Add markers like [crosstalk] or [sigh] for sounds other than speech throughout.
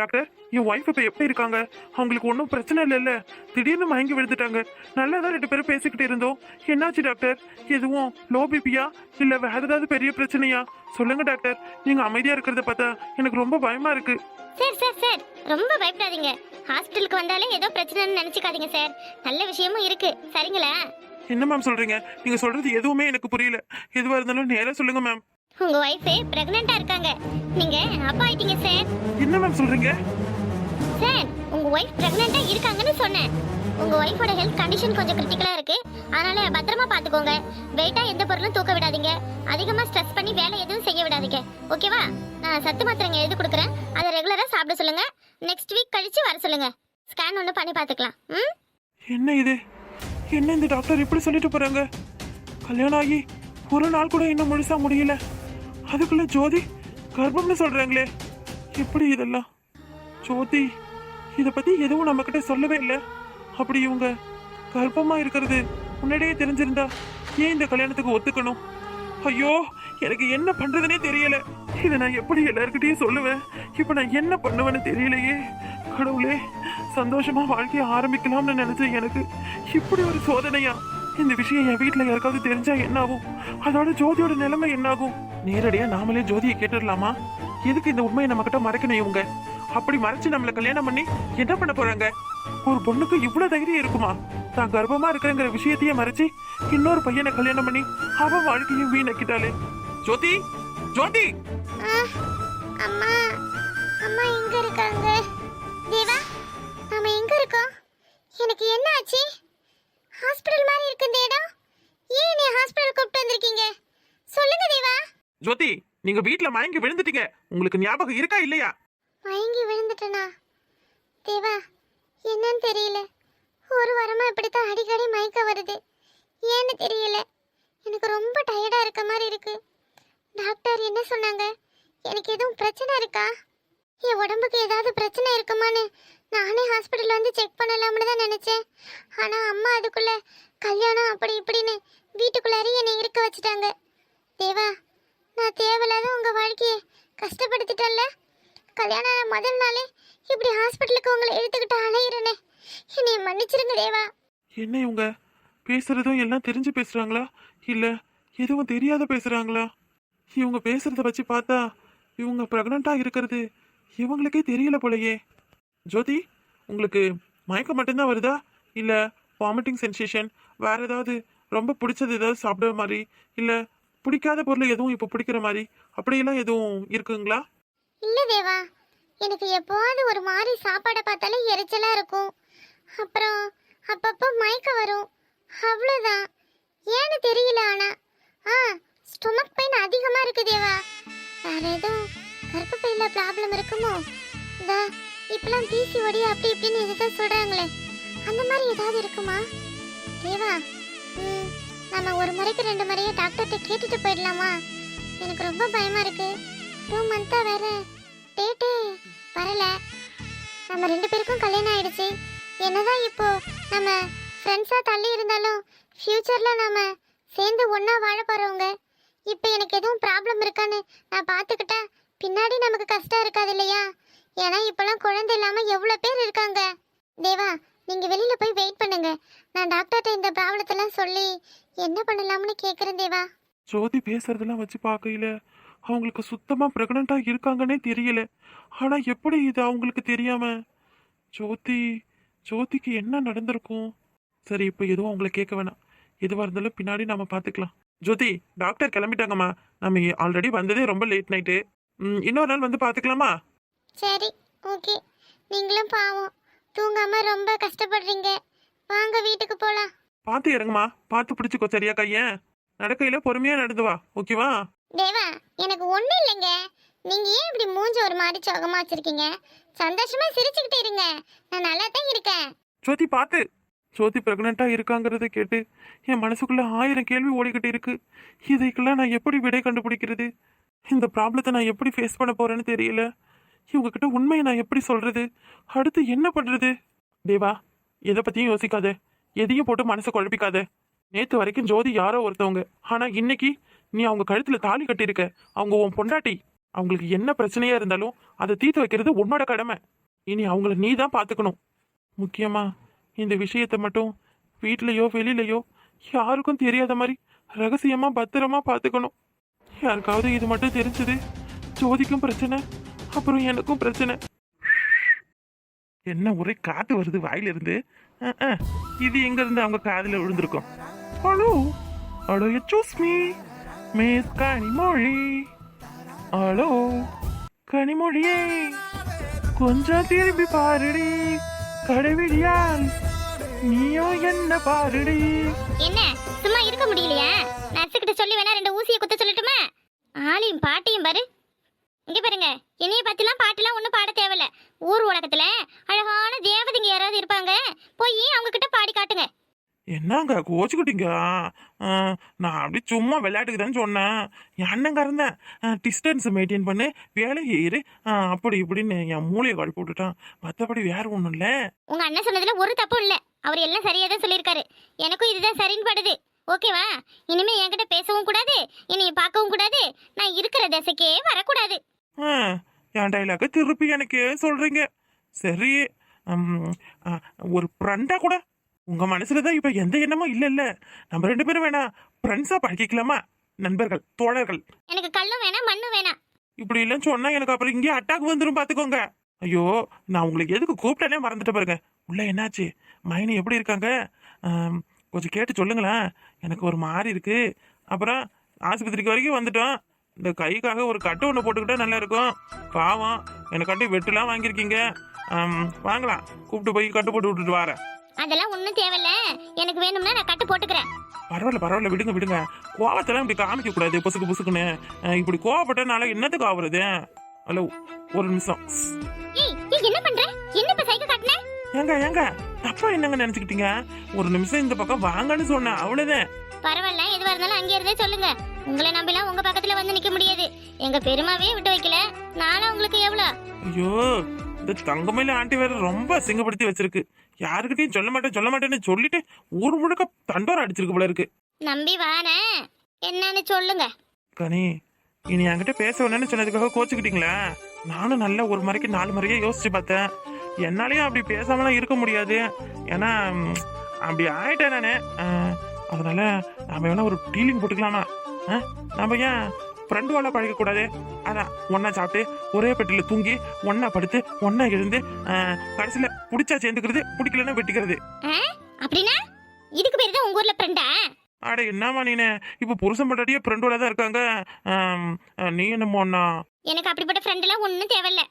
Doctor என் wife இப்போ எப்படி இருக்காங்க? அவங்களுக்கு ஒன்றும் பிரச்சனை இல்லைல்ல. திடீர்னு மயங்கி விழுந்துட்டாங்க. நல்லா தான் ரெண்டு பேரும் பேசிக்கிட்டு இருந்தோம். என்னாச்சு டாக்டர்? எதுவும் லோ பிபியா இல்லை வேற ஏதாவது பெரிய பிரச்சனையா? சொல்லுங்க டாக்டர். நீங்க அமைதியா இருக்கிறத பார்த்தா எனக்கு ரொம்ப பயமா இருக்கு. Sir sir sir. ரொம்ப பயப்படாதீங்க. ஹாஸ்பிட்டலுக்கு வந்தாலே ஏதோ பிரச்சனைன்னு நினைச்சுக்காதீங்க சார். நல்ல விஷயமும் இருக்கு. சரிங்களா? என்ன மேம் சொல்றீங்க? நீங்க சொல்றது எதுவுமே எனக்கு புரியல. எதுவா இருந்தாலும் நேரா சொல்லுங்க மேம் உங்க ஒய்ஃபே பிரெக்னெண்டா இருக்காங்க. நீங்க அப்பா ஆயிட்டீங்க சார் என்ன மேம் சொல்றீங்க? சார் உங்க ஒய்ஃப் பிரெக்னெண்டா இருக்காங்கன்னு சொன்னேன். உங்க ஒய்ஃபோட ஹெல்த் கண்டிஷன் கொஞ்சம் கிரிட்டிக்கலா இருக்கு. அதனால பத்திரமா பாத்துக்கோங்க. வெயிட்டா எந்த பொருளும் தூக்க விடாதீங்க. அதிகமா ஸ்ட்ரெஸ் பண்ணி வேலை எதுவும் செய்ய விடாதீங்க. ஓகேவா நான் சத்து மாத்திரைங்க எழுதி கொடுக்குறேன். அதை ரெகுலரா சாப்பிட சொல்லுங்க. நெக்ஸ்ட் வீக் கழிச்சு வர சொல்லுங்க. ஸ்கேன் ஒன்று பண்ணி பார்த்துக்கலாம் ம்? என்ன இது? என்ன இந்த டாக்டர் இப்படி சொல்லிட்டு போறாங்க? கல்யாணம் ஆகி ஒரு நாள் கூட இன்னும் முழுசா முடியல. அதுக்குள்ள ஜோதி கர்ப்பம்னு சொல்றாங்களே. எப்படி இதெல்லாம்? ஜோதி இதை பத்தி எதுவும் நம்ம கிட்ட சொல்லவே இல்லை. அப்படி இவங்க கர்ப்பமா இருக்கிறது முன்னாடியே தெரிஞ்சிருந்தா ஏன் இந்த கல்யாணத்துக்கு ஒத்துக்கணும்? ஐயோ எனக்கு என்ன பண்றதுனே தெரியல. இதை நான் எப்படி எல்லாருக்கிட்டையும் சொல்லுவேன்? இப்போ நான் என்ன பண்ணுவேன்னு தெரியலையே. கடவுளே சந்தோஷமா வாழ்க்கையை ஆரம்பிக்கலாம்னு நினைச்ச எனக்கு இப்படி ஒரு சோதனையா? இந்த விஷயம் என் வீட்டில் யாருக்காவது தெரிஞ்சா என்ன ஆகும் அதோட ஜோதியோட நிலைமை என்ன ஆகும் நேரடியாக நாமளே ஜோதியை கேட்டுடலாமா? எதுக்கு இந்த உண்மையை நம்ம கிட்ட மறைக்கணும் இவங்க? அப்படி மறைச்சு நம்மளை கல்யாணம் பண்ணி என்ன பண்ண போறாங்க? ஒரு பொண்ணுக்கு இவ்வளவு தைரியம் இருக்குமா? தான் கர்ப்பமா இருக்கிறங்கிற விஷயத்தையே மறைச்சு இன்னொரு பையனை கல்யாணம் பண்ணி அவன் வாழ்க்கையும் வீணக்கிட்டாளே ஜோதி! ஜோதி! அம்மா அம்மா எங்க இருக்காங்க. தேவா நாம எங்க இருக்கோம்? எனக்கு என்ன ஆச்சு? ஹாஸ்பிடல் மாதிரி இருக்கு இந்த இடம். ஏன் நீ ஹாஸ்பிடல் கூப்பிட்டு வந்திருக்கீங்க? சொல்லுங்க தேவா. ஜோதி நீங்க வீட்ல மயங்கி விழுந்துட்டீங்க. உங்களுக்கு ஞாபகம் இருக்கா இல்லையா? மயங்கி விழுந்துட்டனா? தேவா என்னன்னு தெரியல. ஒரு வாரமா இப்படித்தான் அடிக்கடி மயக்க வருது. ஏன்னு தெரியல. எனக்கு ரொம்ப டயர்டா இருக்க மாதிரி இருக்கு. டாக்டர் என்ன சொன்னாங்க? எனக்கு எதுவும் பிரச்சனை இருக்கா? என் உடம்புக்கு ஏதாவது பிரச்சனை இருக்குமான்னு நானே ஹாஸ்பிட்டல் வந்து செக் பண்ணலாம்னு தான் நினச்சேன். ஆனால் அம்மா அதுக்குள்ள கல்யாணம் அப்படி இப்படின்னு வீட்டுக்குள்ளாரே என்னை இருக்க வச்சுட்டாங்க. தேவா நான் தேவையில்லாத உங்கள் வாழ்க்கையை கஷ்டப்படுத்திட்டேன்ல. கல்யாணம் முதல் நாளே இப்படி ஹாஸ்பிட்டலுக்கு உங்களை எடுத்துக்கிட்டு அலையிறனே. என்னை மன்னிச்சிருங்க தேவா. என்ன இவங்க? பேசுறதும் எல்லாம் தெரிஞ்சு பேசுறாங்களா? இல்ல எதுவும் தெரியாத பேசுறாங்களா? இவங்க பேசுறத வச்சு பார்த்தா இவங்க பிரெக்னண்டா இருக்கிறது இவங்களுக்கே தெரியல போலயே. ஜோதி உங்களுக்கு மயக்கம் மட்டும்தான் வருதா? இல்லை வாமிட்டிங் சென்சேஷன் வேற ஏதாவது ரொம்ப பிடிச்சது ஏதாவது சாப்பிடுற மாதிரி? இல்லை பிடிக்காத பொருள் எதுவும் இப்போ பிடிக்கிற மாதிரி? அப்படியெல்லாம் எதுவும் இருக்குங்களா? இல்லை தேவா. எனக்கு எப்போவாவது ஒரு மாதிரி சாப்பாடை பார்த்தாலே எரிச்சலாக இருக்கும். அப்புறம் அப்பப்போ மயக்கம் வரும். அவ்வளோதான் ஏன்னு தெரியல ஆனா. ஆ ஸ்டொமக் பெயின் அதிகமாக இருக்கு தேவா. வேற எதுவும் பெயினில் ப்ராப்ளம் இருக்குமோ? இந்த இப்பெல்லாம் பிசிஓடி அப்படி இப்படின்னு எதுதான் சொல்றாங்களே. அந்த மாதிரி ஏதாவது இருக்குமா? தேவா ம், நம்ம ஒரு முறைக்கு ரெண்டு முறையே டாக்டர்கிட்ட கேட்டுட்டு போயிடலாமா? எனக்கு ரொம்ப பயமா இருக்கு. டூ மந்த்தா வேற டேட்டே வரல. நம்ம ரெண்டு பேருக்கும் கல்யாணம் ஆயிடுச்சு. என்னதான் இப்போ நம்ம ஃப்ரெண்ட்ஸாக தள்ளி இருந்தாலும் ஃப்யூச்சரில் நம்ம சேர்ந்து ஒன்றா வாழ போகிறவங்க இப்போ எனக்கு எதுவும் ப்ராப்ளம் இருக்கான்னு நான் பார்த்துக்கிட்டா பின்னாடி நமக்கு கஷ்டம் இருக்காது இல்லையா? ஏன்னா இப்பெல்லாம் குழந்தை இல்லாமல் எவ்வளோ பேர் இருக்காங்க. தேவா நீங்கள் வெளியில் போய் வெயிட் பண்ணுங்க. நான் டாக்டர்கிட்ட இந்த ப்ராப்ளத்தெல்லாம் சொல்லி என்ன பண்ணலாம்னு கேட்குறேன் தேவா. ஜோதி பேசுறதெல்லாம் வச்சு பார்க்கையில. அவங்களுக்கு சுத்தமா பிரெக்னண்டா இருக்காங்கன்னே தெரியல. ஆனா எப்படி இது அவங்களுக்கு தெரியாம? ஜோதி ஜோதிக்கு என்ன நடந்திருக்கும்? சரி இப்போ எதுவும் அவங்கள கேட்க வேணாம். எதுவாக இருந்தாலும் பின்னாடி நாம பார்த்துக்கலாம். ஜோதி டாக்டர் கிளம்பிட்டாங்கம்மா. நம்ம ஆல்ரெடி வந்ததே ரொம்ப லேட் நைட்டு இன்னொரு நாள் வந்து பார்த்துக்கலாமா? சரி ஓகே. நீங்களும் பாவம். தூங்காம ரொம்ப கஷ்டப்படுறீங்க. வாங்க வீட்டுக்கு போலாம். பார்த்து இறங்குமா. பார்த்து பிடிச்சிக்கோ சரியா கையன் நடக்கையில பொறுமையா நடந்து வா ஓகேவா? தேவா எனக்கு ஒண்ணும் இல்லைங்க. நீங்க ஏன் இப்படி மூஞ்சி ஒரு மாதிரி சோகமா வச்சிருக்கீங்க? சந்தோஷமா சிரிச்சுக்கிட்டு இருங்க. நான் நல்லா தான் இருக்கேன் ஜோதி பார்த்து ஜோதி பிரெக்னண்டா இருக்காங்கிறத கேட்டு என் மனசுக்குள்ள ஆயிரம் கேள்வி ஓடிக்கிட்டு இருக்கு. இதுக்கெல்லாம் நான் எப்படி விடை கண்டுபிடிக்கிறது? இந்த ப்ராப்ளத்தை நான் எப்படி ஃபேஸ் பண்ண போறேன்னு தெரியல. இவங்ககிட்ட உண்மையை நான் எப்படி சொல்றது? அடுத்து என்ன பண்றது? தேவா எதை பத்தியும் யோசிக்காத. எதையும் போட்டு மனசை குழப்பிக்காத. நேத்து வரைக்கும் ஜோதி யாரோ ஒருத்தவங்க. ஆனா இன்னைக்கு நீ அவங்க கழுத்துல தாலி கட்டியிருக்க. அவங்க உன் பொண்டாட்டி. அவங்களுக்கு என்ன பிரச்சனையா இருந்தாலும் அதை தீர்த்து வைக்கிறது உன்னோட கடமை. இனி அவங்கள நீ தான் பார்த்துக்கணும் முக்கியமா இந்த விஷயத்தை மட்டும் வீட்லயோ வெளியிலயோ யாருக்கும் தெரியாத மாதிரி ரகசியமா பத்திரமா பார்த்துக்கணும் யாருக்காவது இது மட்டும் தெரிஞ்சது ஜோதிக்கும் பிரச்சனை. அப்புறம் எனக்கும் பிரச்சனை என்ன ஒரே காத்து வருது வாயிலிருந்து? இது எங்க இருந்து அவங்க காதில் விழுந்திருக்கும்? ஹலோ? ஹலோ சூஸ் மீ மிஸ் கனிமொழி. ஹலோ? கனிமொழியே. கொஞ்சம் திரும்பி பாருடி. கடைவிழியால் நீயோ என்ன பாருடி? என்ன? சும்மா இருக்க முடியலையா? நர்ஸுக்கிட்ட சொல்லி வேணா ரெண்டு ஊசியை குத்த சொல்லட்டுமா? ஆளையும் பாட்டையும் பாரு. இங்க பாருங்க. என்னைய பத்திலாம் பாட்டுலாம் ஒன்றும் பாட தேவையில்ல. ஊர் உலகத்துல அழகான தேவதைங்க யாராவது இருப்பாங்க போய் அவங்க கிட்ட பாடி காட்டுங்க. என்னங்க கோச்சுக்கிட்டீங்க? நான் அப்படி சும்மா விளையாட்டுக்கு தான் சொன்னேன். என் அண்ணங்க இருந்தேன் டிஸ்டன்ஸ் மெயின்டைன் பண்ணு வேலை ஏறு. அப்படி இப்படின்னு என் மூளையை கால் போட்டுட்டான். மற்றபடி வேற ஒன்றும் இல்லை. உங்க அண்ணன் சொன்னதுல ஒரு தப்பும் இல்ல. அவர் எல்லாம் சரியா தான் சொல்லியிருக்காரு. எனக்கும் இதுதான் சரின்னு படுது. ஓகேவா இனிமே என்கிட்ட பேசவும் கூடாது. என்னைய பார்க்கவும் கூடாது. நான் இருக்கிற திசைக்கே வரக்கூடாது. என் டைலாக திருப்பி எனக்கு சொல்றீங்க. சரி ஒரு ஃப்ரெண்டா கூட உங்க மனசுல தான் இப்ப எந்த எண்ணமும் இல்ல இல்ல நம்ம ரெண்டு பேரும் வேணா ஃப்ரெண்ட்ஸா பழகிக்கலாமா? நண்பர்கள் தோழர்கள். எனக்கு கல்லும் வேணாம் மண்ணும் வேணாம். இப்படி இல்லைன்னு சொன்னா எனக்கு அப்புறம் இங்கே அட்டாக் வந்துடும் பாத்துக்கோங்க. ஐயோ நான் உங்களுக்கு எதுக்கு கூப்பிட்டேனே மறந்துட்டு பாருங்க. உள்ள என்னாச்சு? மைனி எப்படி இருக்காங்க? கொஞ்சம் கேட்டு சொல்லுங்களேன். எனக்கு ஒரு மாதிரி இருக்கு. அப்புறம் ஆஸ்பத்திரிக்கு வரைக்கும் வந்துட்டோம். இந்த கைக்காக ஒரு கட்டு ஒன்று போட்டுக்கிட்டா நல்லா இருக்கும் பாவம் எனக்காட்டி வெட்டுலாம் வாங்கியிருக்கீங்க. வாங்கலாம். கூப்பிட்டு போய் கட்டு போட்டு விட்டுட்டு வரேன். அதெல்லாம் ஒன்றும் தேவையில்ல. எனக்கு வேணும்னா நான் கட்டு போட்டுக்கிறேன். பரவாயில்ல பரவாயில்ல விடுங்க விடுங்க. கோவத்தெல்லாம் இப்படி காமிக்க கூடாது பொசுக்கு பொசுக்குன்னு. இப்படி கோவப்பட்டனால என்னத்துக்கு ஆகுறது ஹலோ ஒரு நிமிஷம். என்ன பண்ற? என்ன இப்ப சைக்கிள் காட்டுன? ஏங்க ஏங்க தப்பா என்னங்க நினைச்சுக்கிட்டீங்க? ஒரு நிமிஷம் இந்த பக்கம் வாங்கன்னு சொன்னேன் அவ்வளவுதான். பரவாயில்ல எதுவா இருந்தாலும் அங்கே இருந்தே சொல்லுங்க. உங்களை நம்பிலாம் உங்க பக்கத்துல வந்து நிக்க முடியாது. எங்க பெருமாவே விட்டு வைக்கல. நானும் உங்களுக்கு எவ்வளோ? ஐயோ இந்த தங்கமயில ஆண்டி வேற ரொம்ப அசிங்கப்படுத்தி வச்சிருக்கு. யாருக்கிட்டையும் சொல்ல மாட்டேன் சொல்ல மாட்டேன்னு சொல்லிட்டு ஊர் முழுக்க தண்டோரம் அடிச்சிருக்கு போல இருக்கு. நம்பி வாரேன் என்னன்னு சொல்லுங்க. கனி இனி என்கிட்ட பேச வேணும்னு சொன்னதுக்காக கோச்சுக்கிட்டீங்களா? நானும் நல்ல ஒரு முறைக்கு நாலு முறையே யோசிச்சு பார்த்தேன். என்னாலையும் அப்படி பேசாமலாம் இருக்க முடியாது. ஏன்னா அப்படி ஆயிட்டேன் நானு. அதனால நாம வேணா ஒரு டீலிங் போட்டுக்கலாமா? அஹ், நாம ஏன் ஃப்ரெண்டு வாழ பழக கூடாது? அதான் ஒன்னா சாப்பிட்டு ஒரே பெட்டில தூங்கி ஒன்னா படுத்து ஒன்னா எழுந்து கடைசியில பிடிச்சா சேர்ந்துக்கிறது பிடிக்கலன்னா வெட்டிக்கிறது? அப்படின்னா? இதுக்கு பேர் தான் உங்க ஊர்ல ஃப்ரெண்டா அட என்னம்மா நீனு? இப்போ புருஷன் பட்டாட்டியே ஃப்ரெண்டோட தான் இருக்காங்க. நீ என்னமோ ஒன்னா எனக்கு அப்படிப்பட்ட ஃப்ரெண்ட் எல்லாம் ஒன்றும் தேவையில்ல.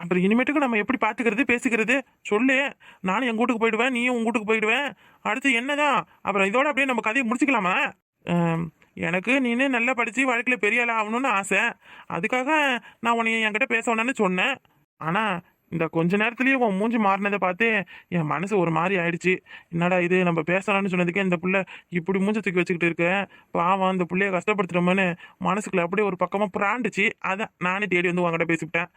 அப்புறம் இனிமேட்டுக்கு நம்ம எப்படி பார்த்துக்கிறது பேசிக்கிறது? சொல்லு. நானும் எங்கள் வீட்டுக்கு போயிடுவேன் நீயும் உங்கள் வீட்டுக்கு போயிடுவேன் அடுத்து என்னதான்? அப்புறம் இதோட அப்படியே நம்ம கதையை முடிச்சுக்கலாமா? எனக்கு நீனு நல்லா படித்து வாழ்க்கையில் பெரிய ஆள் ஆகணும்னு ஆசை. அதுக்காக நான் உன்னை என்கிட்ட பேச வேணான்னு சொன்னேன். ஆனால் இந்த கொஞ்ச நேரத்துலேயே உன் மூஞ்சி மாறினதை பார்த்து என் மனசு ஒரு மாதிரி ஆயிடுச்சு. என்னடா இது நம்ம பேசலாம்னு சொன்னதுக்கே இந்த பிள்ளை இப்படி மூஞ்சி தூக்கி வச்சுக்கிட்டு இருக்க? பாவம் இந்த பிள்ளைய கஷ்டப்படுத்துறோமோன்னு மனசுக்குள்ள அப்படியே ஒரு பக்கமாக பிராண்டுச்சு. அதான் நானே தேடி வந்து உங்ககிட்ட பேசிவிட்டேன்.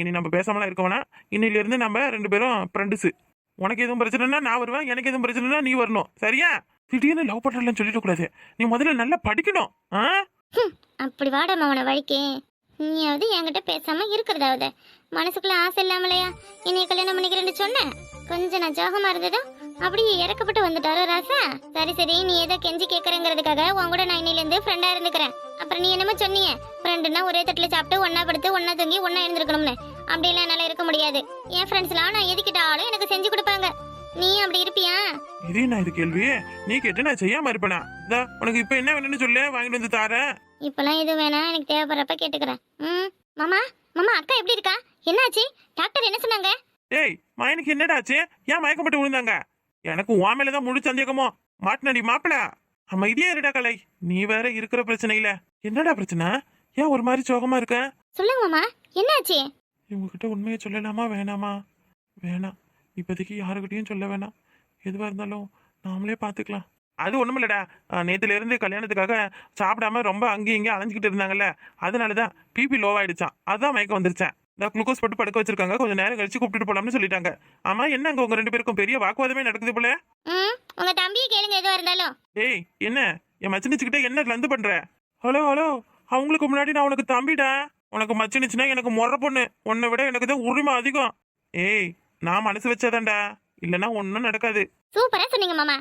இனி நம்ம பேசாமலாம் இருக்கோம்னா இன்னிலேருந்து நம்ம ரெண்டு பேரும் ஃப்ரெண்டுஸு உனக்கு எதுவும் பிரச்சனைனா நான் வருவேன் எனக்கு எதுவும் பிரச்சனைனா நீ வரணும். சரியா? திடீர்னு லவ் பண்ணுறலன்னு சொல்லிடக்கூடாது. நீ முதல்ல நல்லா படிக்கணும். ஆ? அப்படி வாடாம அவனை வழிக்கு. நீயாவது என்கிட்ட பேசாம இருக்கிறதாவது. மனசுக்குள்ள ஆசை இல்லாமலையா? என்னைய கல்யாணம் பண்ணிக்கிறேன்னு சொன்ன? கொஞ்சம் நான் ஜோகமா இருந்ததோ அப்படியே இறக்கப்பட்டு வந்துட்டாரோ ராசா? சரி சரி நீ ஏதோ கெஞ்சி கேட்கறங்கிறதுக்காக உன் கூட நான் இன்னையில இருந்து ஃப்ரெண்டா இருந்துக்கிறேன். அப்புறம் நீ என்னமோ சொன்னீங்க. ஃப்ரெண்டுனா ஒரே தட்டுல சாப்பிட்டு ஒன்னா படுத்து ஒன்னா தூங்கி ஒன்னா எழுந்திருக்கணும்னு. அப்படியெல்லாம் என்னால இருக்க முடியாது. என் ஃப்ரெண்ட்ஸ்லாம் நான் எதுக்கிட்டாலும் எனக்கு செஞ்சு கொடுப்பாங்க. நீ அப்படி இருப்பியா? இது நான் இது கேள்வி? நீ கேட்டு நான் செய்யாம இருப்பேனா? இதா உனக்கு இப்போ என்ன வேணும்னு சொல்லு வாங்கிட்டு வந்து தாரேன் இப்பெல்லாம் எதுவும் வேணாம் எனக்கு தேவைப்படுறப்ப கேட்டுக்கிறேன். ம் மாமா மாமா அக்கா எப்படி இருக்கா? என்னாச்சு? டாக்டர் என்ன சொன்னாங்க? ஏய் மயனுக்கு என்னடா ஆச்சு? ஏன் மயக்கப்பட்டு விழுந்தாங்க? எனக்கு உன் மேல தான் முழு சந்தேகமோ. மாட்டினடி மாப்பிள. அமைதியா இருடா கலை. நீ வேற இருக்கிற பிரச்சனையில. என்னடா பிரச்சனை? ஏன் ஒரு மாதிரி சோகமா இருக்க? சொல்லுங்க மாமா. என்னாச்சு? இவங்ககிட்ட உண்மையை சொல்லலாமா? வேணாமா? வேணாம் இப்போதைக்கு யாருக்கிட்டையும் சொல்ல வேணாம். எதுவாக இருந்தாலும் நாமளே பார்த்துக்கலாம். அது ஒன்றும் இல்லைடா நேற்றுல இருந்து கல்யாணத்துக்காக சாப்பிடாம ரொம்ப அங்கேயும் இங்கேயும் அலைஞ்சிக்கிட்டு இருந்தாங்கல்ல. அதனால தான் பிபி லோவாயிடுச்சான் அதான் மயக்கம் வந்துருச்சேன் இந்த குளுக்கோஸ் போட்டு படுக்க வச்சிருக்காங்க. கொஞ்சம் நேரம் கழிச்சு கூப்பிட்டு போலாம்னு சொல்லிட்டாங்க. ஆமா என்ன அங்க உங்க ரெண்டு பேருக்கும் பெரிய வாக்குவாதமே நடக்குது போல? உங்க தம்பியை கேளுங்க எதுவா இருந்தாலும். டேய் என்ன? என் மச்சினிச்சுக்கிட்ட என்ன லந்து பண்ற? Hello hello. அவங்களுக்கு முன்னாடி நான் உனக்கு தம்பிடா. உனக்கு மச்சினுச்சுன்னா எனக்கு முறை பொண்ணு. உன்னை விட எனக்கு தான் உரிமை அதிகம். ஏய் நான் மனசு வச்சாதான்டா. இல்லைன்னா ஒன்றும் நடக்காது. சூப்பரா சொன்னீங்க மாமா.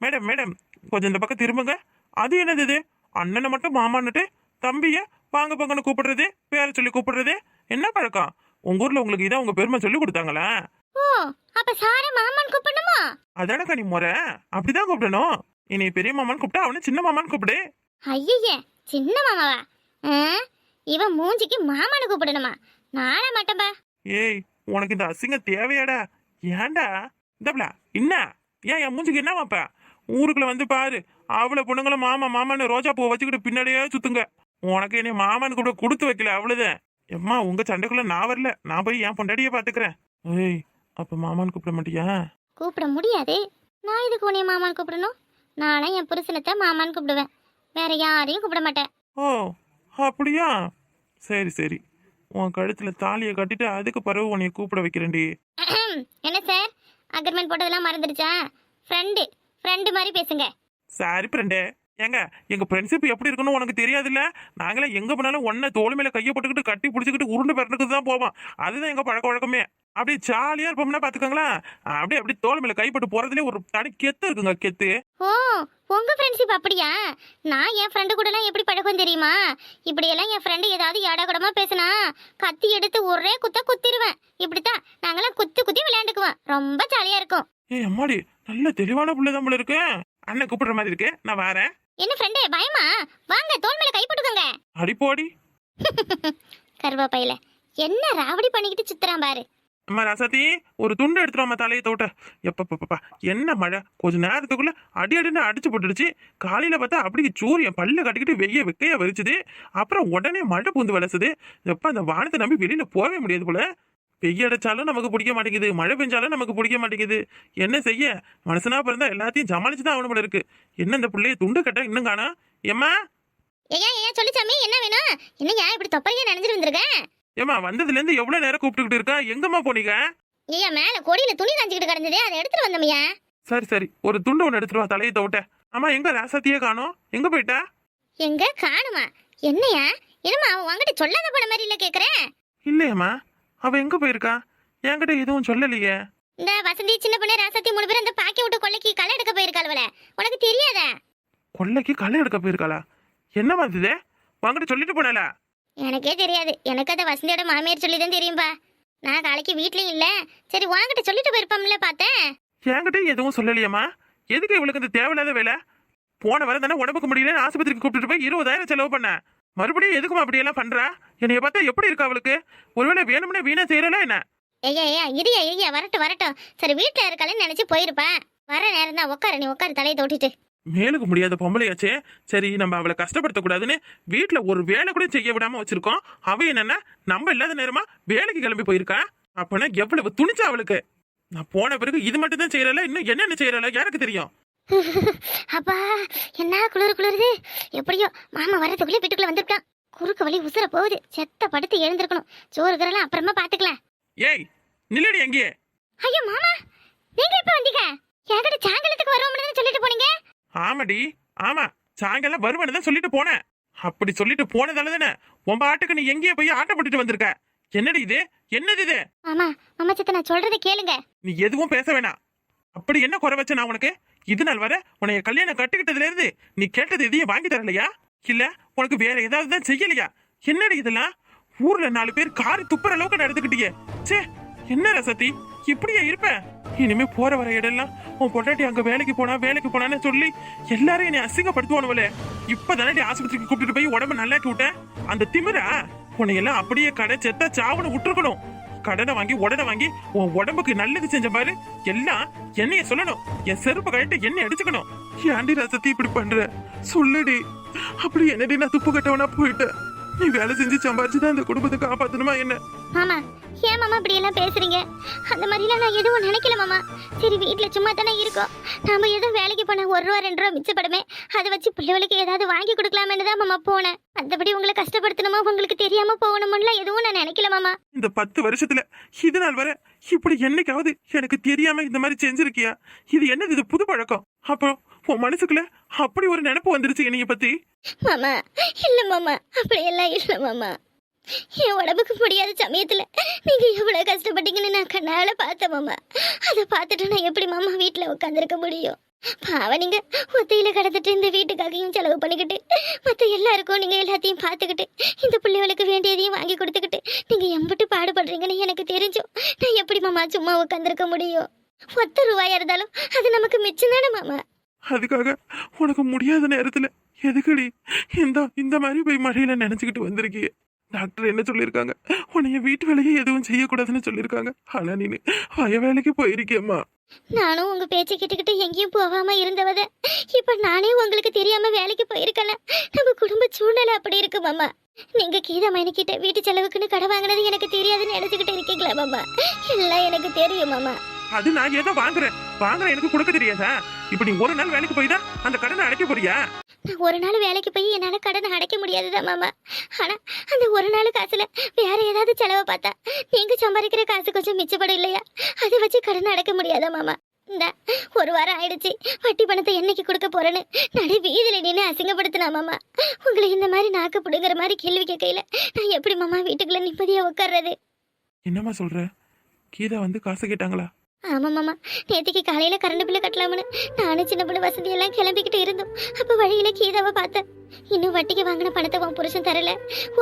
மேடம் மேடம் கொஞ்சம் இந்த பக்கம் திரும்புங்க. அது என்னது இது? அண்ணனை மட்டும் மாமான்னுட்டு தம்பிய வாங்க பங்கன்னு கூப்பிடுறது பேரை சொல்லி கூப்பிடுறது? என்ன பழக்கம்? உங்க ஊர்ல உங்களுக்கு இதான் உங்க பெருமை சொல்லி கொடுத்தாங்களா? ஓ அப்ப சார மாமான்னு கூப்பிடணுமா? அதானக்கா நீ முறை. அப்படிதான் கூப்பிடணும். இனி பெரிய மாமான்னு கூப்பிட்டா அவனை சின்ன மாமான்னு கூப்பிடு. ஐயய்ய சின்ன மாமாவா? ஆ, இவன் மூஞ்சிக்கு மாமான்னு கூப்பிடணுமா? நானா மாட்டேன்பா ஏய் உனக்கு இந்த அசிங்கம் தேவையாடா? ஏன்டா? இந்தப்ல என்ன ஏன் என் மூஞ்சிக்கு என்ன வாப்ப ஊருக்குள்ள வந்து பாரு. அவ்வளோ பொண்ணுங்களும் மாமா மாமான்னு ரோஜா பூ வச்சுக்கிட்டு பின்னாடியே சுத்துங்க. உனக்கு என்னை மாமான்னு கூட கொடுத்து வைக்கல அவ்வளவுதான் எம்மா உங்க சண்டைக்குள்ள நான் வரல. நான் போய் என் பொண்டாட்டியே பாத்துக்கிறேன். ஏய் அப்ப மாமான்னு கூப்பிட மாட்டியா? கூப்பிட முடியாது. நான் இதுக்கு உன்னைய மாமான்னு கூப்பிடணும்? நானே என் புருஷனத்தை மாமான்னு கூப்பிடுவேன். வேற யாரையும் கூப்பிட மாட்டேன். ஓ அப்படியா? சரி சரி. உன் கழுத்துல தாலியை கட்டிட்டு அதுக்கு பிறகு உன்னைய கூப்பிட வைக்கிறேன்டி. என்ன சார்? அக்ரிமெண்ட் போட்டதெல்லாம் மறந்துடுச்சா? ஃப்ரெண்டு ஃப்ரெண்டு மாதிரி பேசுங்க. சாரி ஃப்ரெண்டே ஏங்க எங்க ஃப்ரெண்ட்ஷிப் எப்படி இருக்குன்னு உனக்கு தெரியாதுல்ல? நாங்களே எங்க போனாலும் ஒன்ன தோல் மேல கையை போட்டுக்கிட்டு கட்டி பிடிச்சிக்கிட்டு உருண்டு பிறனுக்கு தான் போவோம். அதுதான் எங்க பழக்க வழக்கமே. அப்படியே ஜாலியா இருப்போம்னா பாத்துக்கோங்களேன். அப்படியே அப்படியே தோல் மேல கைப்பட்டு போறதுலயே ஒரு தனி கெத்து இருக்குங்க கெத்து. ஓ உங்க ஃப்ரெண்ட்ஷிப் அப்படியா? நான் என் ஃப்ரெண்டு கூடலாம் எப்படி பழக்கம் தெரியுமா? இப்படியெல்லாம் என் ஃப்ரெண்டு ஏதாவது ஏடாகூடமா பேசினா கத்தி எடுத்து ஒரே குத்த குத்திடுவேன் இப்படித்தான் நாங்கெல்லாம் குத்தி குத்தி விளையாண்டுக்குவோம். ரொம்ப ஜாலியா இருக்கும். ஏய் அம்மாடி நல்ல தெளிவான புள்ள தான் இருக்கு. அண்ணன் கூப்பிடுற மாதிரி இருக்கு. நான் வரேன். என்ன ஃப்ரெண்டே பயமா? வாங்க தோல் மேல கை போட்டுக்கோங்க. அடிப்போடி. [laughs] கருவாப்பையில. என்ன ராவடி பண்ணிக்கிட்டு சுத்துறான் பாரு. அம்மா ரசதி ஒரு துண்டு எடுத்துருவாம்மா தலையை தோட்ட. எப்பப்பப்பா என்ன மழை? கொஞ்ச நேரத்துக்குள்ள அடி அடின்னு அடிச்சு போட்டுடுச்சு. காலையில் பார்த்தா அப்படி சூரியன் பல்ல கட்டிக்கிட்டு வெய்ய வெக்கையாக வெறிச்சுது. அப்புறம் உடனே மழை பூந்து வளசுது எப்போ அந்த வானத்தை நம்பி வெளியில போகவே முடியாது போல. வெய்ய அடைச்சாலும் நமக்கு பிடிக்க மாட்டேங்குது. மழை பெஞ்சாலும் நமக்கு பிடிக்க மாட்டேங்குது. என்ன செய்ய? மனசனா பிறந்தா எல்லாத்தையும் சமாளிச்சு தான் ஆகணும் போல இருக்கு. என்ன இந்த பிள்ளைய துண்டு கட்ட இன்னும் காணா ஏம்மா? ஐயா சொல்லி சாமி என்ன வேணும்? என்னையா இப்படி தொப்பையா நினைஞ்சிட்டு வந்திருக்கேன் ஏம்மா வந்ததுல இருந்து எவ்வளவு நேரம் கூப்பிட்டுக்கிட்டு இருக்கா? எங்கம்மா போனீங்க? ஐயா மேல கொடியில துணி காஞ்சிக்கிட்டு கிடந்ததே அதை எடுத்துட்டு வந்தோம்யா? சரி சரி. ஒரு துண்டு ஒன்று எடுத்துட்டு வா தலையை தவிட்ட ஆமா எங்க ராசத்தியே காணோம்? எங்க போயிட்டா? எங்க? காணுமா. என்னையா? என்னம்மா அவன் உங்ககிட்ட சொல்லாத போன மாதிரி இல்ல கேக்குறேன் இல்லையம்மா. அவ எங்க போயிருக்கா? என்கிட்ட எதுவும் சொல்லலையே. இந்த வசந்தி சின்ன பொண்ணு ராசத்தி மூணு பேரும் அந்த பாக்கி விட்டு கொள்ளைக்கு களை எடுக்க போயிருக்காள்வல உனக்கு தெரியாதா? கொள்ளைக்கு களை எடுக்க போயிருக்காளா? என்ன வந்தது உங்ககிட்ட சொல்லிட்டு போனால எனக்கே தெரியாது. எனக்கு அதை வசந்தியோட மாமியார் சொல்லி தான் தெரியும்பா. நான் காலைக்கு வீட்லயும் இல்ல. சரி வாங்கிட்ட சொல்லிட்டு போயிருப்பாம்ல பார்த்தேன். என்கிட்ட எதுவும் சொல்லலையம்மா? எதுக்கு இவளுக்கு இந்த தேவையில்லாத வேலை? போன வர தானே உடம்புக்கு முடியலன்னு ஆஸ்பத்திரிக்கு கூப்பிட்டுட்டு போய் இருபதாயிரம் செலவு பண்ண. மறுபடியும் எதுக்குமா அப்படியெல்லாம் பண்றா? என்னைய பார்த்தா எப்படி இருக்கா அவளுக்கு? ஒருவேளை வேணும்னே வீணா செய்யறா என்ன? ஐயா ஐயா இரியா இரியா வரட்டும் வரட்டும். சரி வீட்ல இருக்காளன்னு நினைச்சு போயிருப்பேன் வர நேரம் தான் உட்காரு நீ உட்காரு தலையை தொட்டிட்டு. மேலுக்கு முடியாத பொம்பளையாச்சே. சரி நம்ம அவளை கஷ்டப்படுத்தக்கூடாதுன்னு வீட்ல ஒரு வேலை கூட செய்ய விடாம வச்சிருக்கோம். அவ என்னன்னா நம்ம இல்லாத நேரமா வேலைக்கு கிளம்பி போயிருக்கா? அப்பனா எவ்வளவு துணிச்சா அவளுக்கு? நான் போன பிறகு இது மட்டும் தான் செய்யறல இன்னும் என்னென்ன செய்யறல யாருக்கு தெரியும்? [laughs] அப்பா என்ன குளிர் குளிருது? எப்படியோ மாமா வர்றதுக்குள்ளே வீட்டுக்குள்ள வந்திருக்கான். குறுக்கு வழி உசுர போகுது. செத்த படுத்து எழுந்திருக்கணும். சோறு கரெல்லாம் அப்புறமா பாத்துக்கலாம். ஏய் நில்லடி எங்கேயே ஐயோ மாமா நீங்க எப்ப வந்தீங்க? என்கிட்ட சாயங்காலத்துக்கு வருவோம்னு சொல்லிட்டு போனீங்க? ஆமாடி ஆமா சாயங்காலம் வருவேன்னு தான் சொல்லிட்டு போனேன். அப்படி சொல்லிட்டு போனதால தானே உன் பாட்டுக்கு நீ எங்கேயே போய் ஆட்டப்பட்டுட்டு வந்திருக்க? என்னடி இது? என்னது இது? மாமா மாமா சித்த நான் சொல்றதை கேளுங்க. நீ எதுவும் பேச வேணாம் அப்படி என்ன குறை வச்ச நான் உனக்கு? இது நாள் வர உன்னைய கல்யாணம் கட்டுக்கிட்டதுல இருந்து நீ கேட்டது எதையும் வாங்கி தரலையா? இல்ல உனக்கு வேற ஏதாவது தான் செய்யலையா? என்னடி இதெல்லாம்? ஊர்ல நாலு பேர் காரி துப்புற அளவுக்கு நடந்துக்கிட்டியே. ச்சே என்ன ரசத்தி இப்படியா இருப்ப? இனிமே போற வர இடம்லாம் உன் பொண்டாட்டி அங்க வேலைக்கு போனா வேலைக்கு போனான்னு சொல்லி எல்லாரும் என்னை அசிங்கப்படுத்துவானுவலே இப்பதானே ஆஸ்பத்திரிக்கு கூப்பிட்டு போய் உடம்ப நல்லா விட்டேன் அந்த திமிரா? உன்னை எல்லாம் அப்படியே கடை செத்தா சாவன விட்டுருக்கணும். கடனை வாங்கி உடனே வாங்கி உன் உடம்புக்கு நல்லது செஞ்ச பாரு. எல்லாம் என்னைய சொல்லணும். என் செருப்பு கழிட்டு என்ன அடிச்சுக்கணும். ஏன்டி ரசத்தி இப்படி பண்ற? சொல்லுடி. அப்படி என்னடி நான் துப்பு கட்டவனா போயிட்டேன் நீ வேலை செஞ்சு சம்பாரிச்சுதான் இந்த குடும்பத்தை காப்பாத்தணுமா என்ன? ஏன் மாமா இப்படி எல்லாம் பேசுறீங்க? அந்த மாதிரிலாம் நான் எதுவும் நினைக்கல மாமா. சரி வீட்ல சும்மா தானே இருக்கோம். நாம எதுவும் வேலைக்கு போன ஒரு ரூபா ரெண்டு ரூபா மிச்சப்படுமே. அதை வச்சு பிள்ளைகளுக்கு ஏதாவது வாங்கி கொடுக்கலாமேன்னு தான் மாமா போனேன். மற்றபடி உங்களை கஷ்டப்படுத்தணுமா உங்களுக்கு தெரியாம போகணும்ல எதுவும் நான் நினைக்கல மாமா. இந்த பத்து வருஷத்துல இது நாள் வரை இப்படி என்னைக்காவது எனக்கு தெரியாம இந்த மாதிரி செஞ்சிருக்கியா? இது என்னது இது புது பழக்கம்? அப்புறம் உன் மனசுக்குள்ள அப்படி ஒரு நினைப்பு வந்துருச்சு என்னைய பத்தி. மாமா இல்ல மாமா. அப்படியெல்லாம் இல்ல மாமா. என் உடம்புக்கு முடியாத சமயத்தில் நீங்கள் எவ்வளோ கஷ்டப்பட்டீங்கன்னு நான் கண்ணால் பார்த்தேன் மாமா. அதை பார்த்துட்டு நான் எப்படி மாமா வீட்டில் உட்காந்துருக்க முடியும்? பாவம் நீங்க ஒத்தையில் கடந்துட்டு இந்த வீட்டுக்காகையும் செலவு பண்ணிக்கிட்டு மற்ற எல்லாருக்கும் நீங்கள் எல்லாத்தையும் பார்த்துக்கிட்டு இந்த பிள்ளைகளுக்கு வேண்டியதையும் வாங்கி கொடுத்துக்கிட்டு நீங்கள் எம்பிட்டு பாடுபடுறீங்கன்னு எனக்கு தெரிஞ்சும் நான் எப்படி மாமா சும்மா உட்காந்துருக்க முடியும்? ஒத்த ரூபாயா இருந்தாலும் அது நமக்கு மிச்சம் தானே மாமா? அதுக்காக உனக்கு முடியாத நேரத்தில் எதுக்குடி இந்த இந்த மாதிரி போய் மழையில் நினச்சிக்கிட்டு வந்திருக்கீங்க டாக்டர் என்ன சொல்லியிருக்காங்க? உன்னைய வீட்டு வேலையை எதுவும் செய்யக்கூடாதுன்னு சொல்லியிருக்காங்க. ஆனா நீனு வய வேலைக்கு போயிருக்கியம்மா. நானும் உங்க பேச்சை கேட்டுக்கிட்டு எங்கேயும் போகாம இருந்தவத இப்ப நானே உங்களுக்கு தெரியாம வேலைக்கு போயிருக்கேன் நம்ம குடும்ப சூழ்நிலை அப்படி இருக்கு மாமா. நீங்க கீதா மைனிக்கிட்ட வீட்டு செலவுக்குன்னு கடை வாங்கினது எனக்கு தெரியாதுன்னு நினைச்சுக்கிட்டு இருக்கீங்களா மாமா? எல்லாம் எனக்கு தெரியும் மாமா. அது நான் ஏதோ வாங்குறேன். வாங்குறேன் எனக்கு கொடுக்க தெரியாதா? இப்ப நீ ஒரு நாள் வேலைக்கு போய் தான் அந்த கடனை அடைக்க போறியா? நான் ஒரு நாள் வேலைக்கு போய் என்னால் கடனை அடைக்க முடியாதுதான் மாமா. ஆனால் அந்த ஒரு நாள் காசில் வேற ஏதாவது செலவை பார்த்தா நீங்கள் சம்பாதிக்கிற காசு கொஞ்சம் மிச்சப்படும் இல்லையா? அதை வச்சு கடனை அடைக்க முடியாதா மாமா? இந்த ஒரு வாரம் ஆயிடுச்சு. வட்டி பணத்தை என்னைக்கு கொடுக்க போறேன்னு நடை வீதியில் நின்று அசிங்கப்படுத்தினா மாமா. உங்களை இந்த மாதிரி நாக்கு பிடுங்குற மாதிரி கேள்வி கேட்கையில் நான் எப்படி மாமா வீட்டுக்குள்ள நிம்மதியாக உட்கார்றது? என்னம்மா சொல்ற? கீதா வந்து காசு கேட்டாங்களா? ஆமாம் மாமா நேற்றுக்கு காலையில் கரண்ட் பில்லு கட்டலாம்னு நானும் சின்ன பிள்ளை வசதியெல்லாம் கிளம்பிக்கிட்டு இருந்தோம். அப்போ வழியில கீதாவை பார்த்தேன். இன்னும் வட்டிக்கு வாங்கின பணத்தை உன் புருஷன் தரல.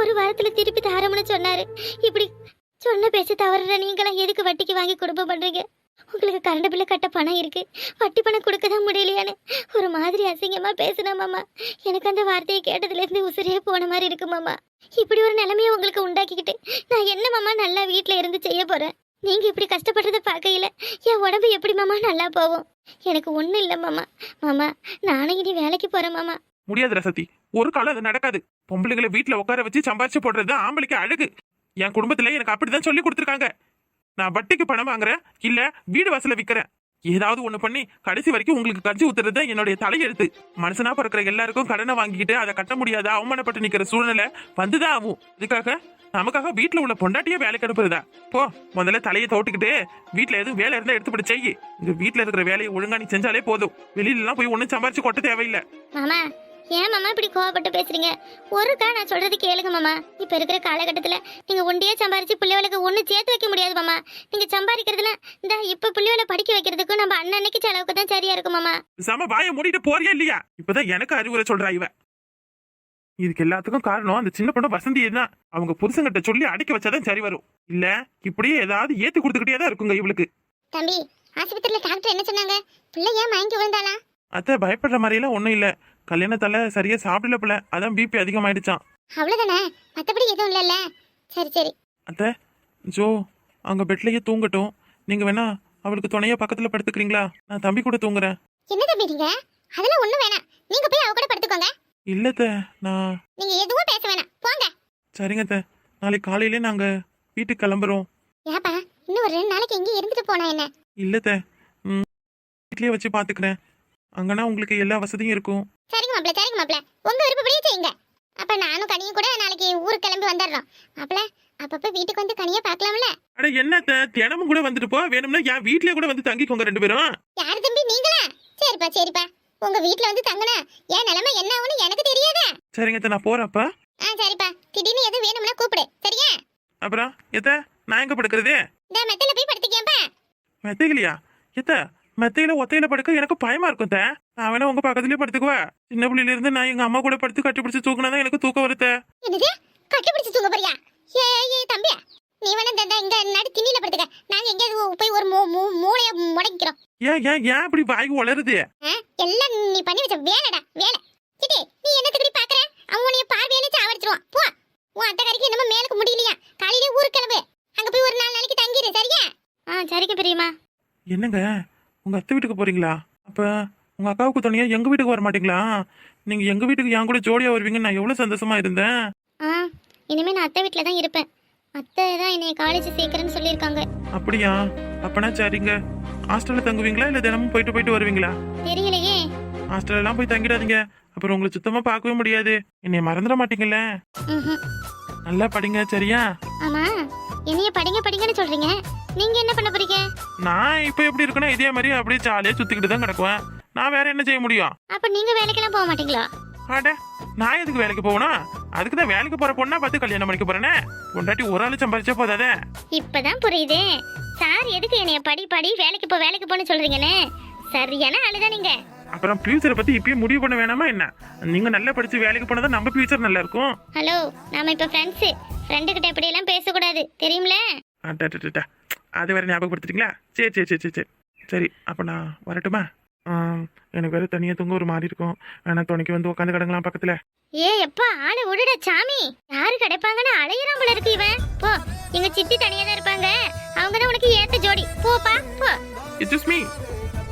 ஒரு வாரத்தில் திருப்பி தாரம்னு சொன்னார். இப்படி சொன்ன பேச தவறுற நீங்களாம் எதுக்கு வட்டிக்கு வாங்கி குடும்பம் பண்றீங்க? உங்களுக்கு கரண்ட் பில்லு கட்ட பணம் இருக்குது வட்டி பணம் கொடுக்க தான் முடியலையான்னு ஒரு மாதிரி அசிங்கமாக பேசுனா மாமா. எனக்கு அந்த வார்த்தையை கேட்டதுலேருந்து உசிரியே போன மாதிரி இருக்கு மாமா. இப்படி ஒரு நிலைமையை உங்களுக்கு உண்டாக்கிக்கிட்டு நான் என்ன மாமா நல்லா வீட்டில் இருந்து செய்ய போகிறேன் நீங்க இப்படி கஷ்டப்படுறத பார்க்கையில என் உடம்பு எப்படி மாமா? நல்லா போகும். எனக்கு ஒன்றும் இல்ல மாமா. மாமா நானும் இனி வேலைக்கு போறேன் மாமா. முடியாது ரசதி. ஒரு காலம் அது நடக்காது. பொம்பளைங்களை வீட்டுல உட்கார வச்சு சம்பாரிச்சு போடுறது ஆம்பளைக்கு அழகு. என் குடும்பத்துல எனக்கு அப்படிதான் சொல்லி கொடுத்துருக்காங்க. நான் வட்டிக்கு பணம் வாங்குறேன் இல்ல வீடு வாசல விக்கிறேன். ஏதாவது ஒண்ணு பண்ணி கடைசி வரைக்கும் உங்களுக்கு கஞ்சி ஊத்துறது தான் என்னுடைய தலையெழுத்து. மனசனா பிறக்கிற எல்லாருக்கும் கடனை வாங்கிக்கிட்டு அதை கட்ட முடியாத அவமானப்பட்டு நிக்கிற சூழ்நிலை வந்துதான் ஆகும். இதுக்காக நமக்காக வீட்டுல உள்ள பொண்டாட்டியே வேலைக்கு அனுப்புறதா? போ முதல்ல தலையை தோட்டுக்கிட்டு வீட்டுல எதுவும் வேலை இருந்தா எடுத்துப்படி செய்யி. இங்க வீட்டுல இருக்கிற வேலையை ஒழுங்கா நீ செஞ்சாலே போதும். வெளியில எல்லாம் போய் ஒண்ணும் சம்பாரிச்சு கொட்ட தேவையில்லை. ஏன் மாமா இப்படி கோவப்பட்டு பேசுறீங்க? ஒருக்கா நான் சொல்றது கேளுங்க மாமா. இப்ப இருக்கிற காலகட்டத்துல நீங்க ஒண்டியே சம்பாரிச்சு பிள்ளைகளுக்கு ஒண்ணு சேர்த்து வைக்க முடியாது மாமா. நீங்க சம்பாதிக்கிறதுல இந்த இப்ப பிள்ளைகளை படிக்க வைக்கிறதுக்கும் நம்ம அண்ணன்னைக்கு செலவுக்கு தான் சரியா இருக்கும் மாமா. சம வாய மூடிட்டு போறியா இல்லையா? இப்பதான் எனக்கு அறிவுரை சொல்றா இவ. இதுக்கு எல்லாத்துக்கும் காரணம் அந்த சின்ன பொண்ணு வசந்தி தான். அவங்க புருஷங்கிட்ட சொல்லி அடக்கி வச்சாதான் சரி வரும். இல்ல இப்படியே ஏதாவது ஏத்தி கொடுத்துக்கிட்டே தான் இருக்குங்க இவளுக்கு. தம்பி ஆஸ்பத்திரியில டாக்டர் என்ன சொன்னாங்க? பிள்ளை ஏன் மயங்கி விழுந்தாளா? அத்தை பயப்படுற மாதிரியெல்லாம் ஒண்ணும் இல்ல. கல்யாணத்தால சரியா சாப்பிடல போல. அதான் பிபி அதிகமாயிடுச்சான் அவ்வளவுதானே? மத்தபடி எதுவும் இல்லல்ல. சரி சரி. அத்தை ஜோ அங்க பெட்லயே தூங்கட்டும். நீங்க வேணா அவளுக்கு துணையா பக்கத்துல படுத்துக்கிறீங்களா? நான் தம்பி கூட தூங்குறேன். என்ன தம்பி நீங்க? அதெல்லாம் ஒண்ணும் வேணாம். நீங்க போய் அவ கூட படுத்துக்கோங்க. இல்லத்த நான் நீங்க எதுவும் பேச வேணாம். போங்க. சரிங்க அத்தை. நாளைக்கு காலையிலே நாங்க வீட்டுக்கு கிளம்புறோம். ஏப்பா இன்னும் ஒரு ரெண்டு நாளைக்கு எங்க இருந்துட்டு போனா என்ன? இல்லத்த ம் வீட்லயே வச்சு பாத்துக்கிறேன். அங்கன்னா உங்களுக்கு எல்லா வசதியும் இருக்கும். சரிங்க மாப்பிள சரிங்க மாப்பிள. உங்க விருப்பப்படியே செய்யுங்க. அப்ப நானும் கனியும் கூட நாளைக்கு ஊருக்கு கிளம்பி வந்துடுறோம் மாப்பிள அப்பப்ப வீட்டுக்கு வந்து கனியை பார்க்கலாம்ல? அட என்னத்த? தினமும் கூட வந்துட்டு போ. வேணும்னா என் வீட்லயே கூட வந்து தங்கிக்கோங்க ரெண்டு பேரும். யார் தம்பி நீங்களா? சரிப்பா சரிப்பா. உங்க வீட்ல வந்து தங்குனா என் நிலைமை என்ன ஆகும்னு எனக்கு தெரியாதே? சரிங்க அத்தை, நான் போறப்ப ஆ சரிப்பா. திடீர்னு எதுவும் வேணும்னா கூப்பிடு. சரியா? அப்புறம் எத்த? நான் எங்க படுக்கிறது? இந்த மெத்தையில போய் படுத்துக்கேப்பா மெத்தையிலையா எத்த? மெத்தையில ஒத்தையில படுக்க எனக்கு பயமா இருக்கும் தே. நான் வேணா உங்க பக்கத்துலயே படுத்துக்குவா. சின்ன பிள்ளையில இருந்து நான் எங்க அம்மா கூட படுத்து கட்டி பிடிச்சு தூக்குனாதான் எனக்கு தூக்கம் வருத்த என்னது? கட்டி பிடிச்சு தூங்க போறியா? ஏ ஏ தம்பியா நீ வேணா இந்த இங்க நடு திண்ணில படுத்துக்க. நாங்க எங்கேயாவது போய் ஒரு மூ மூ- மூளைய முடங்கிக்கிறோம் ஏன் ஏன் ஏன் இப்படி வாய் உளருது? எல்லாம் நீ பண்ணி வச்ச வேலைடா வேலை. சிட்டி நீ என்னத்துக்கு இப்படி பாக்குற? அவங்க உன்னைய பார்வையில சாவடிச்சிருவான் போ. உன் அத்தைக்காரிக்கு என்னமோ மேலுக்கு முடியலையா? காலையிலே ஊருக்கு கிளம்பு. அங்க போய் ஒரு நாலு நாளைக்கு தங்கிடு சரியா? ஆ சரிங்க பெரியம்மா. என்னங்க? உங்க அத்தை வீட்டுக்கு போறீங்களா? அப்ப உங்க அக்காவுக்கு துணையா எங்க வீட்டுக்கு வர மாட்டீங்களா நீங்க எங்க வீட்டுக்கு என் கூட ஜோடியா வருவீங்கன்னு நான் எவ்வளவு சந்தோஷமா இருந்தேன். ஆ இனிமே நான் அத்தை வீட்டில் தான் இருப்பேன். அத்தை தான் என்னை காலேஜ் சேர்க்குறேன்னு சொல்லியிருக்காங்க. அப்படியா? அப்பனா சரிங்க. ஹாஸ்டல்ல தங்குவீங்களா இல்ல தினமும் போயிட்டு போயிட்டு வருவீங்களா? தெரியலையே. ஹாஸ்டல் எல்லாம் போய் தங்கிடாதீங்க. அப்புறம் உங்களை சுத்தமா பார்க்கவே முடியாது. என்னைய மறந்துட மாட்டீங்கல்ல? ம்ஹும். நல்லா படிங்க சரியா? ஆமா. என்னைய படிங்க படிங்கன்னு சொல்றீங்க. நீங்க என்ன பண்ண போறீங்க? நான் இப்ப எப்படி இருக்கேன்னா இதே மாதிரி அப்படியே ஜாலியா சுத்திக்கிட்டு தான் கிடக்குவேன். நான் வேற என்ன செய்ய முடியும்? அப்ப நீங்க வேலைக்கெல்லாம் போக மாட்டீங்களா? அட நான் எதுக்கு வேலைக்கு போகணும்? அதுக்கு தான் வேலைக்கு போற பொண்ணா பார்த்து கல்யாணம் பண்ணிக்க போறேனே. பொண்டாட்டி ஒரு ஆளு சம்பாரிச்சா போதாதே? இப்பதான் புரியுது. சார் எதுக்கு என்னைய படி படி வேலைக்கு போ வேலைக்கு போன்னு சொல்றீங்கன்னு? சரியான ஆளுதான் நீங்க. அப்புறம் ஃபியூச்சரை பத்தி இப்பயே முடிவு பண்ண வேணாமா என்ன? நீங்க நல்லா படிச்சு வேலைக்கு போனதான் நம்ம ஃபியூச்சர் நல்லா இருக்கும். ஹலோ நாம இப்ப ஃப்ரெண்ட்ஸ் ஃப்ரெண்டு கிட்ட இப்படி எல்லாம் பேசக்கூடாது தெரியுமில? அடடடடா. அது வேற ஞாபகப்படுத்திட்டீங்களா? சரி சரி சரி சரி சரி. சரி அப்போ நான் வரட்டுமா? எனக்கு வேற தனியாக தூங்க ஒரு மாதிரி இருக்கும். வேணா துணைக்கு வந்து உட்காந்து கிடங்களாம் பக்கத்தில். ஏ எப்பா ஆளு விடுடா சாமி. யாரு கிடைப்பாங்கன்னு அலையிறான் போல இருக்கு இவன். போ எங்க சித்தி தனியா தான் இருப்பாங்க. அவங்க தான் உனக்கு ஏத்த ஜோடி. போப்பா போ இட்ஸ் மீ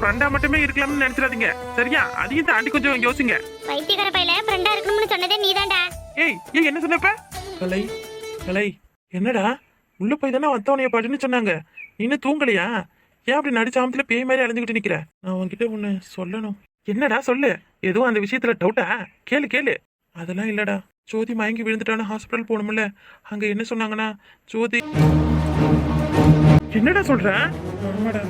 ஃப்ரெண்டா மட்டுமே இருக்கலாம்னு நினைச்சிடாதீங்க. சரியா? அதையும் தாண்டி கொஞ்சம் யோசிங்க. பைத்தியக்கார பையில ஃப்ரெண்டா இருக்கணும்னு சொன்னதே நீதான்டா. ஏய் ஏய் என்ன சொன்னப்ப? கலை கலை என்னடா? உள்ள போய் தானே வந்தவனைய படுன்னு சொன்னாங்க. இன்னும் தூங்கலையா? ஏன் அப்படி நடிச்சாமத்துல பேய் மாதிரி அலைஞ்சுக்கிட்டு நிக்கிற? நான் உன்கிட்ட ஒண்ணு சொல்லணும். என்னடா சொல்லு? எதுவும் அந்த விஷயத்துல டவுட்டா கேளு கேளு. அதெல்லாம் இல்லடா. ஜோதி மயங்கி விழுந்துட்டான்னு ஹாஸ்பிட்டல் போகணும்ல. அங்க என்ன சொன்னாங்கன்னா ஜோதி என்னடா சொல்ற? ஆமாடா.